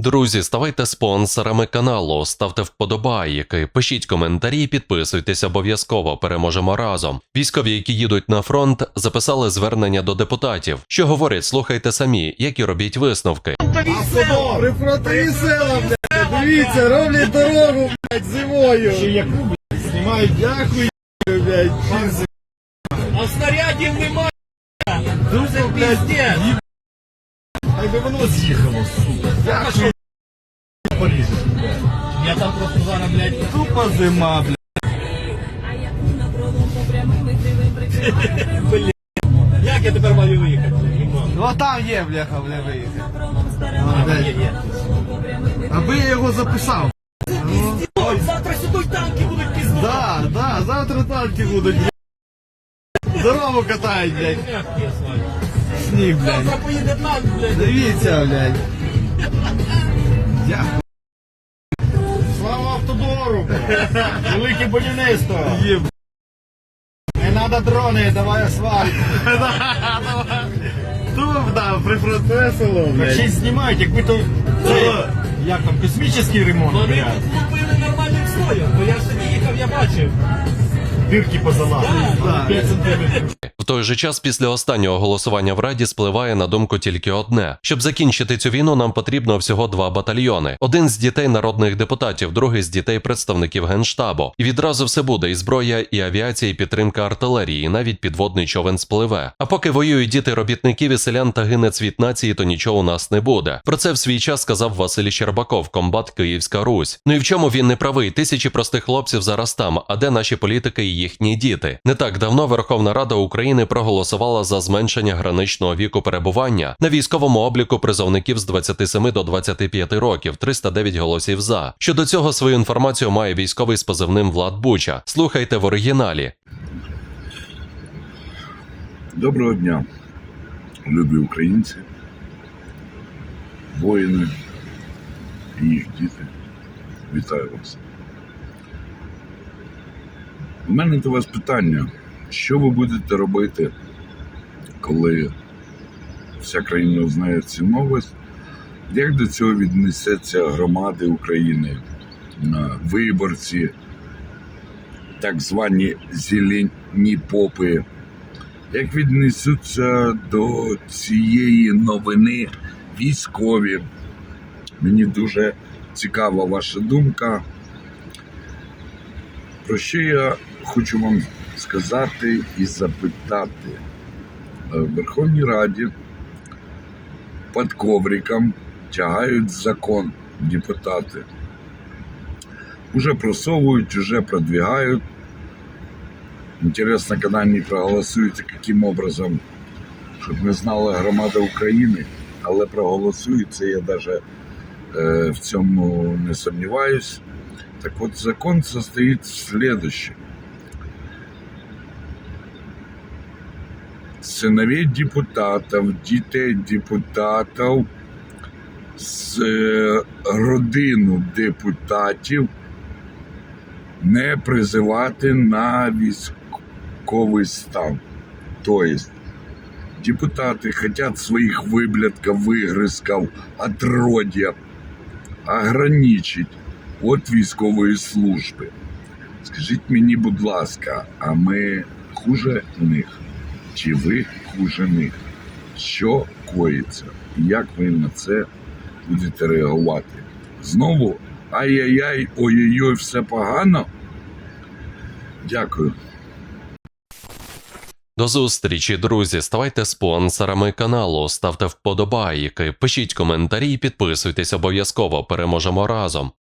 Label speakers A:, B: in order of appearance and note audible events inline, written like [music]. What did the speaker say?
A: Друзі, ставайте спонсорами каналу, ставте вподобайки, пишіть коментарі, підписуйтесь обов'язково. Переможемо разом. Військові, які їдуть на фронт, записали звернення до депутатів. Що говорять, слухайте самі, як і робіть висновки.
B: Прифронтові села, блядь, дивіться, роблять дорогу, блядь, зимою.
C: Ще яку, блядь, знімають.
B: Дякую, блядь.
C: А снарядів немає. Дуже піздець. Хай би воно з'їхало, сука. Я що поріжеш, блядь. Я там просто зараз, блядь,
B: Тупа зима, блядь.
C: як я тепер маю виїхати?
B: Ну там є, бляха, бля, виїхати.
C: Є, є.
B: Аби я його записав.
C: Завтра сюди танки будуть пізно.
B: Да, да, завтра танки будуть, блядь. Дорогу катають, блядь. Сніг, блядь.
C: Поїде танк, блядь.
B: Дивіться, блядь. Дякую.
C: Слава автодору, блядь. Велике будівництво.
B: Є,
C: Не треба дрони, давай асфальт.
B: Туп, [laughs] да, прифронтове село,
C: Так
B: блядь.
C: ще й знімають, якби то це, як там, космічний ремонт. Вони купили нормальним слоєм, бо я собі їхав, я бачив. Дирки позалагали.
B: Да.
C: 5 сантиметрів.
A: В той же час, після останнього голосування в Раді спливає на думку тільки одне: щоб закінчити цю війну, нам потрібно всього два батальйони: один з дітей народних депутатів, другий з дітей представників генштабу. І відразу все буде: і зброя, і авіація, і підтримка артилерії, і навіть підводний човен спливе. А поки воюють діти робітників і селян та гине цвіт нації, то нічого у нас не буде. Про це в свій час сказав Василь Щербаков, комбат Київська Русь. Ну і в чому він не правий? Тисячі простих хлопців зараз там. А де наші політики і їхні діти? Не так давно Верховна Рада України проголосувала за зменшення граничного віку перебування на військовому обліку призовників з 27 до 25 років, 309 голосів за. Щодо цього свою інформацію має військовий з позивним Влад Буча. Слухайте в оригіналі.
D: Доброго дня, любі українці, воїни і їх діти. Вітаю вас. У мене до вас питання: що ви будете робити, коли вся країна узнає цю новость? Як до цього віднесеться громади України, виборці, так звані зелені попи? як віднесуться до цієї новини військові. Мені дуже цікава ваша думка. Про що я хочу вам сказати і запитати? Е, В Верховній Раді під ковриком тягають закон депутати. Уже просовують, уже продвигають. Интересно, когда они проголосують, і яким образом, щоб не знала громада України, але проголосується, я навіть е, в цьому не сомневаюсь. Так от закон состоит в следующем. Сыновей депутатів, дітей депутатів, з е, родину депутатів не призивати на військовий стан. Тобто депутати хотят своїх виблядків, вигризків, отродья ограничить від військової служби. Скажіть мені, будь ласка, а ми хуже них? Чи ви хуже? Що коїться? Як ви на це будете реагувати? Знову ай-яй-яй, ой-ой-ой, все погано? Дякую.
A: До зустрічі, друзі. Ставайте спонсорами каналу, ставте вподобайки, пишіть коментарі, і підписуйтесь обов'язково. Переможемо разом.